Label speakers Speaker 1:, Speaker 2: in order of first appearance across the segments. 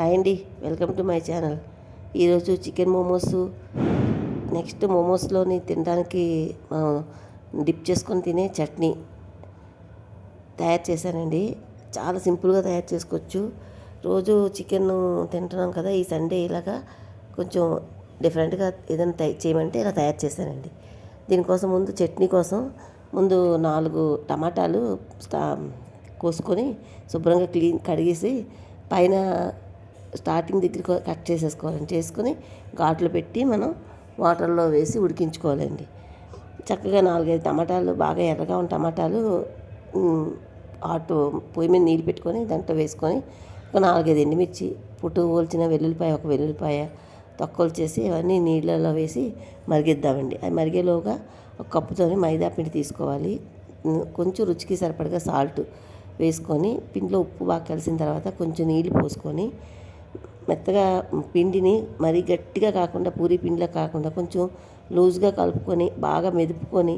Speaker 1: Hi అండి welcome to my channel. ఈరోజు chicken momos next మోమోస్లోని తినడానికి మనం డిప్ చేసుకొని తినే చట్నీ తయారు చేశానండి. చాలా సింపుల్గా తయారు చేసుకోవచ్చు. రోజు చికెన్ తింటున్నాం కదా ఈ సండే ఇలాగా కొంచెం డిఫరెంట్గా ఏదైనా తయ చేయమంటే ఇలా తయారు చేశానండి. దీనికోసం ముందు చట్నీ కోసం ముందు నాలుగు టమాటాలు కోసుకొని శుభ్రంగా క్లీన్ కడిగేసి పైన స్టార్టింగ్ దగ్గర కట్ చేసేసుకోవాలండి. చేసుకొని ఘాట్లు పెట్టి మనం వాటర్లో వేసి ఉడికించుకోవాలండి. చక్కగా నాలుగైదు టమాటాలు బాగా ఎర్రగా ఉన్న టమాటాలు ఆటు పొయ్యి మీద నీళ్ళు పెట్టుకొని దాంట్లో వేసుకొని ఒక నాలుగైదు ఎండుమిర్చి పుట్టు పోల్చిన వెల్లుల్లిపాయ ఒక వెల్లుల్లిపాయ తొక్కలు చేసి అవన్నీ నీళ్ళలో వేసి మరిగిద్దామండి. అది మరిగేలోగా ఒక కప్పుతోని మైదా పిండి తీసుకోవాలి. కొంచెం రుచికి సరిపడగా సాల్ట్ వేసుకొని పిండిలో ఉప్పు బాగా కలిసిన తర్వాత కొంచెం నీళ్ళు పోసుకొని మెత్తగా పిండిని మరీ గట్టిగా కాకుండా పూరి పిండిలా కాకుండా కొంచెం లూజ్గా కలుపుకొని బాగా మెదుపుకొని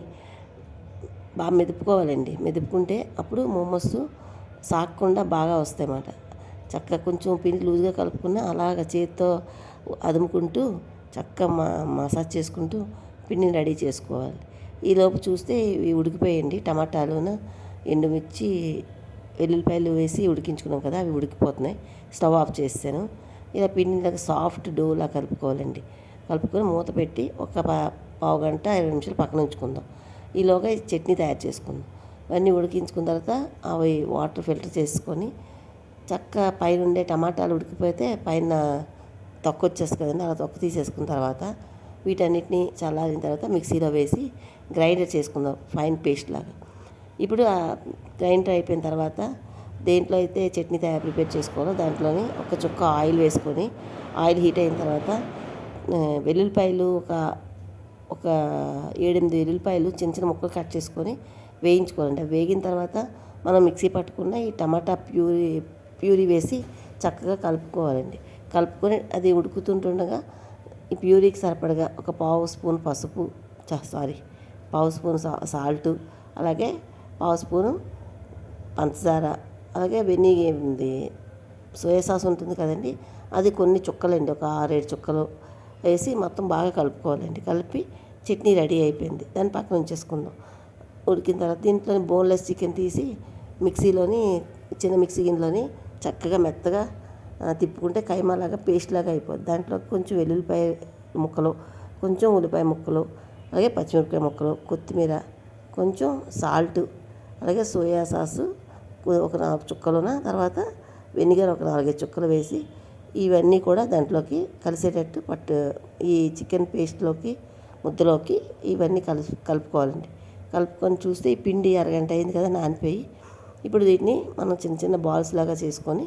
Speaker 1: బాగా మెదుపుకోవాలండి. మెదుపుకుంటే అప్పుడు మోమోస్ సాగకుండా బాగా వస్తాయన్నమాట. చక్కగా కొంచెం పిండి లూజ్గా కలుపుకున్న అలాగ చేతితో అదుముకుంటూ చక్కగా మా మసాజ్ చేసుకుంటూ పిండిని రెడీ చేసుకోవాలి. ఈలోపు చూస్తే ఇవి ఉడికిపోయండి టమాటాలును ఎండుమిర్చి వెల్లుల్లిపాయలు వేసి ఉడికించుకున్నాం కదా అవి ఉడికిపోతున్నాయి. స్టవ్ ఆఫ్ చేసాను ఇలా పిండిలాగా సాఫ్ట్ డోలా కలుపుకోవాలండి. కలుపుకొని మూత పెట్టి ఒక పా- పావు గంట ఇరవై నిమిషాలు పక్కన ఉంచుకుందాం. ఈలోగా ఈ చట్నీ తయారు చేసుకుందాం. ఇవన్నీ ఉడికించుకున్న తర్వాత అవి వాటర్ ఫిల్టర్ చేసుకొని చక్క పైన ఉండే టమాటాలు ఉడికిపోతే పైన తొక్క వచ్చేస్తుంది కదండి అలా తొక్క తీసేసుకున్న తర్వాత వీటన్నిటిని చల్లారిన తర్వాత మిక్సీలో వేసి గ్రైండర్ చేసుకుందాం ఫైన్ పేస్ట్ లాగా. ఇప్పుడు గ్రైండర్ అయిపోయిన తర్వాత దేంట్లో అయితే చట్నీ తయారు ప్రిపేర్ చేసుకోవాలో దాంట్లోని ఒక చుక్క ఆయిల్ వేసుకొని ఆయిల్ హీట్ అయిన తర్వాత వెల్లుల్లిపాయలు ఒక ఒక ఏడెనిమిది వెల్లుల్లిపాయలు చిన్న చిన్న ముక్కలు కట్ చేసుకొని వేయించుకోవాలండి. వేగిన తర్వాత మనం మిక్సీ పట్టుకున్న ఈ టమాటా ప్యూరీ ప్యూరీ వేసి చక్కగా కలుపుకోవాలండి. కలుపుకొని అది ఉడుకుతుంటుండగా ఈ ప్యూరీకి సరిపడగా ఒక పావు స్పూన్ పసుపు సారీ పావు స్పూన్ సా సాల్ట్ అలాగే పావు స్పూను పంచదార అలాగే వెన్నీ ఇది సోయా సాస్ ఉంటుంది కదండి. అది కొన్ని చుక్కలండి. ఒక ఆరేడు చుక్కలు వేసి మొత్తం బాగా కలుపుకోవాలండి. కలిపి చట్నీ రెడీ అయిపోయింది. దాన్ని పక్కన ఉంచేసుకుందాం. ఉడికిన తర్వాత దీంట్లో బోన్లెస్ చికెన్ తీసి మిక్సీలోని చిన్న మిక్సీ గిన్నెలోని చక్కగా మెత్తగా తిప్పుకుంటే కైమాలాగా పేస్ట్ లాగా అయిపోద్ది. దాంట్లో కొంచెం వెల్లుల్లిపాయ ముక్కలు కొంచెం ఉల్లిపాయ ముక్కలు అలాగే పచ్చిమిరపకాయ ముక్కలు కొత్తిమీర కొంచెం సాల్ట్ అలాగే సోయా సాసు ఒక నాలుగు చుక్కలున తర్వాత వెనిగర్ ఒక నాలుగైదు చుక్కలు వేసి ఇవన్నీ కూడా దాంట్లోకి కలిసేటట్టు పట్టు ఈ చికెన్ పేస్ట్లోకి ముద్దలోకి ఇవన్నీ కలుపు కలుపుకోవాలండి. కలుపుకొని చూస్తే ఈ పిండి అరగంట అయింది కదా నానిపోయి. ఇప్పుడు వీటిని మనం చిన్న చిన్న బాల్స్ లాగా చేసుకొని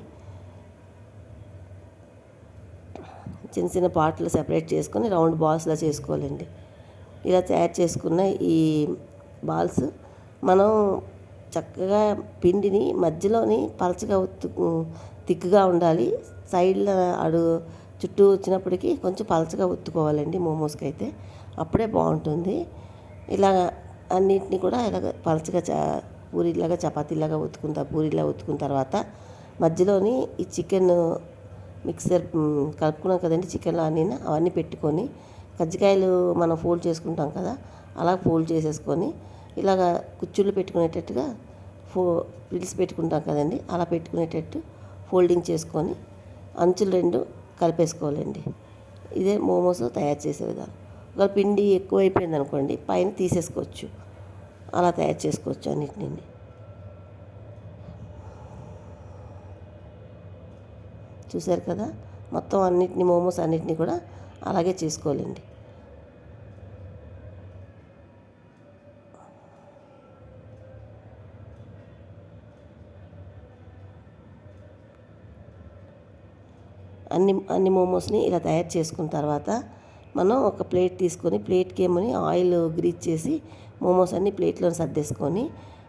Speaker 1: చిన్న చిన్న పార్ట్లు సెపరేట్ చేసుకొని రౌండ్ బాల్స్లా చేసుకోవాలండి. ఇలా తయారు చేసుకున్న ఈ బాల్స్ మనం చక్కగా పిండిని మధ్యలోని పలచగా ఉత్తు తిక్కుగా ఉండాలి. సైడ్ల అడు చుట్టూ వచ్చినప్పటికీ కొంచెం పలచగా ఉత్తుకోవాలండి మోమోస్కి అయితే అప్పుడే బాగుంటుంది. ఇలా అన్నిటిని కూడా ఇలాగ పలచగా చ పూరిలాగా చపాతీలాగా ఉతుకున్న పూరిలా ఉతుకున్న తర్వాత మధ్యలోని ఈ చికెన్ మిక్సర్ కలుపుకున్నాం కదండి చికెన్లో అన్నీ అవన్నీ పెట్టుకొని కజ్జికాయలు మనం ఫోల్డ్ చేసుకుంటాం కదా అలా ఫోల్డ్ చేసేసుకొని ఇలాగ కుచ్చుళ్ళు పెట్టుకునేటట్టుగా ఫో పిలిచి పెట్టుకుంటాం కదండి. అలా పెట్టుకునేటట్టు ఫోల్డింగ్ చేసుకొని అంచులు రెండు కలిపేసుకోవాలండి. ఇదే మోమోస్ తయారు చేసే విధానం. ఒకవేళ పిండి ఎక్కువైపోయింది అనుకోండి పైన తీసేసుకోవచ్చు. అలా తయారు చేసుకోవచ్చు అన్నిటిని. చూశారు కదా? మొత్తం అన్నిటిని మోమోస్ అన్నిటిని కూడా అలాగే చేసుకోవాలండి. అన్ని అన్ని మోమోస్ని ఇలా తయారు చేసుకున్న తర్వాత మనం ఒక ప్లేట్ తీసుకొని ప్లేట్కి ఏమని ఆయిల్ గ్రీజ్ చేసి మోమోస్ అన్ని ప్లేట్లో సర్దేసుకొని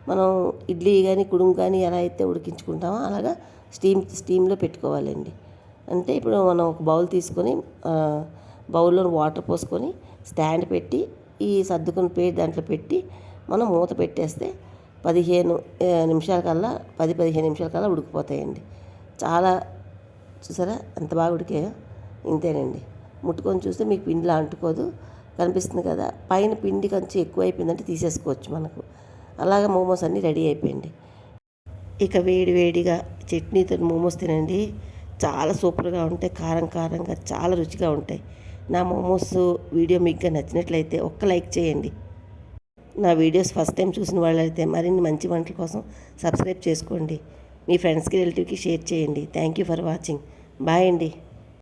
Speaker 1: మనం ఇడ్లీ కానీ కుడుము కానీ ఎలా అయితే ఉడికించుకుంటామో అలాగా స్టీమ్ స్టీమ్లో పెట్టుకోవాలండి. అంటే ఇప్పుడు మనం ఒక బౌల్ తీసుకొని బౌల్లో వాటర్ పోసుకొని స్టాండ్ పెట్టి ఈ సర్దుకున్న ప్లేట్ దాంట్లో పెట్టి మనం మూత పెట్టేస్తే పదిహేను నిమిషాల కల్లా పది పదిహేను నిమిషాల కల్లా ఉడికిపోతాయండి. చాలా చూసారా? ఎంత బాగా ఉడికాయో ఇంతేనండి. ముట్టుకొని చూస్తే మీకు పిండిలా అంటుకోదు. కనిపిస్తుంది కదా? పైన పిండి కొంచెం ఎక్కువ అయిపోయిందంటే తీసేసుకోవచ్చు మనకు. అలాగే మోమోస్ అన్నీ రెడీ అయిపోయింది. ఇక వేడి వేడిగా చట్నీతో మోమోస్ తినండి. చాలా సూపర్గా ఉంటాయి. కారం కారంగా చాలా రుచిగా ఉంటాయి. నా మోమోస్ వీడియో మీకు నచ్చినట్లయితే ఒక్క లైక్ చేయండి. నా వీడియోస్ ఫస్ట్ టైం చూసిన వాళ్ళైతే మరిన్ని మంచి వంటల కోసం సబ్స్క్రైబ్ చేసుకోండి. మీ ఫ్రెండ్స్కి రిలేటివ్కి షేర్ చేయండి. Thank you for watching bye అండి.